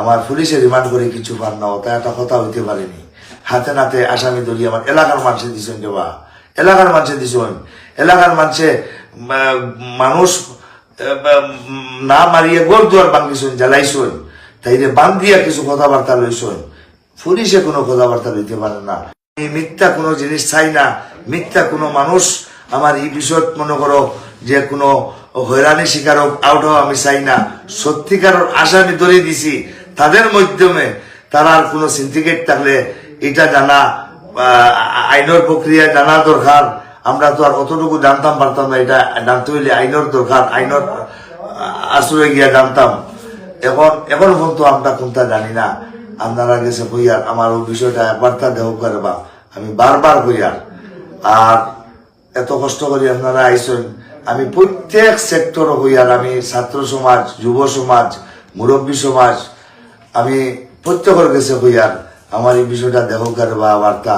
আমার পুলিশে রিমান্ড করে কিছু পার না তা একটা কথা হইতে পারেনি। হাতে নাতে আসামি ধরি আমার এলাকার মানুষে দিছেন দেবা এলাকার মানুষে দিছেন। এলাকার মানুষে মানুষ না মারিয়ে গোর দুয়ার বাঙ্গিছেন জ্বালাইছেন। তাইলে বান্ধিয়া কিছু কথাবার্তা লইছেন। পুলিশে কোনো কথাবার্তা লইতে পারে না। আমি মিথ্যা কোনো জিনিস চাই না। মিথ্যা কোনো মানুষ আমার এই বিষয় মনে করো যে কোনো হয়রানি শিকার হোক আউট হোক আমি চাই না। সত্যিকার আসামি ধরে দিছি। তাদের মাধ্যমে তারা আর কোনো সিন্ডিকেট থাকলে এটা জানা আইনের প্রক্রিয়া জানা দরকার। আমরা তো আর কতটুকু জানতাম, পারতাম না এটা জানতে হইলে আইনের দরকার, আইনের আসলে গিয়া জানতাম। এখন এখন পর্যন্ত আমরা কোনটা জানি না। আপনারা গেছে কইয়ার আমার ওই বিষয়টা একবার তা দেহ করবা। আমি বারবার কইয়ার আর এত কষ্ট করি আপনারা আইসেন আমি প্রত্যেক সেক্টর হইয়ার আমি ছাত্র সমাজ, যুব সমাজ, মুরব্বী সমাজ আমি প্রত্যেকের গেছে হইয়ার আমার এই বিষয়টা দেহ করবা বার্তা।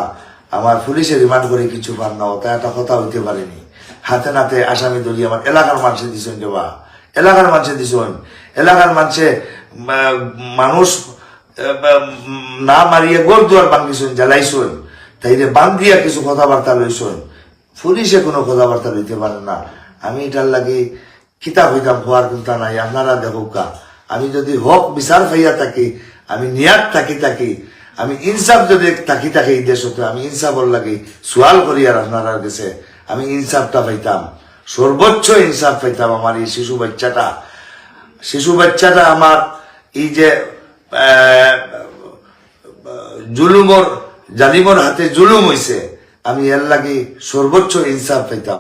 আমার পুলিশে রিমান্ড করে কিছু পার না তা একটা কথা হইতে পারেনি। হাতে নাতে আসামি ধরি আমার এলাকার মানুষে দিছেন দেবা এলাকার মানুষে দিছেন। এলাকার মানুষে মানুষ না মারিয়ে গোর দুয়ার বাঙ্গিছেন জ্বালাইছেন। তাইলে বান্ধিয়া কিছু কথাবার্তা লইছেন। পুলিশে কোনো কথাবার্তা লইতে পারে না। আমি এটার লাগি কিতাব হইতাম, হওয়ার কোনটা নাই। আপনারা দেখুকা আমি যদি হক, বিচার পাইয়া থাকি, আমি নিয়াত থাকি থাকি, আমি ইনসাফ যদি থাকি থাকি এই দেশতে, আমি ইনসাফর লাগি সোয়াল করি আর আপনারা কাছে, আমি ইনসাফটা পাইতাম। সর্বোচ্চ ইনসাফ পাইতাম আমার এই শিশু বাচ্চাটা। শিশু বাচ্চাটা আমার এই যে জুলুমর জালিমর হাতে জুলুম হইছে আমি এর লাগি সর্বোচ্চ ইনসাফ পাইতাম।